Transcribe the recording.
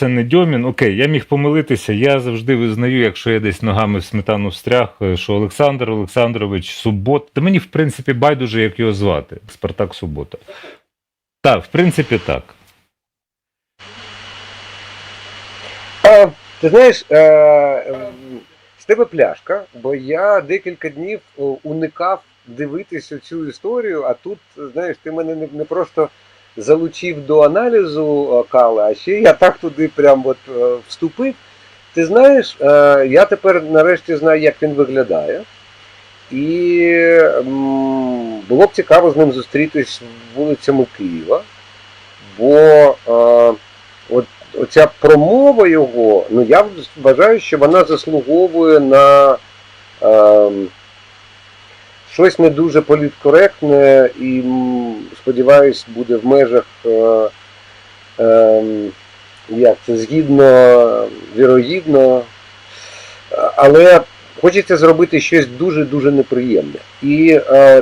це не Дьомін. Окей, я міг помилитися. Я завжди визнаю, якщо я десь ногами в сметану встряг, е, що Олександр Олександрович Субот. Та мені, в принципі, байдуже, як його звати. Спартак Субота. Так, в принципі, так. А, ти знаєш, е, з тебе пляшка, бо я декілька днів уникав дивитися цю історію, а тут, знаєш, ти мене не, не просто залучив до аналізу е, Кали, а ще я так туди прям от е, вступив. Ти знаєш, е, я тепер нарешті знаю, як він виглядає. І було б цікаво з ним зустрітись вулицями Києва, бо от оця промова його, ну я вважаю, що вона заслуговує на е, щось не дуже політкоректне і сподіваюсь, буде в межах е, е, як це згідно, вірогідно. Але хочеться зробити щось дуже-дуже неприємне. І е,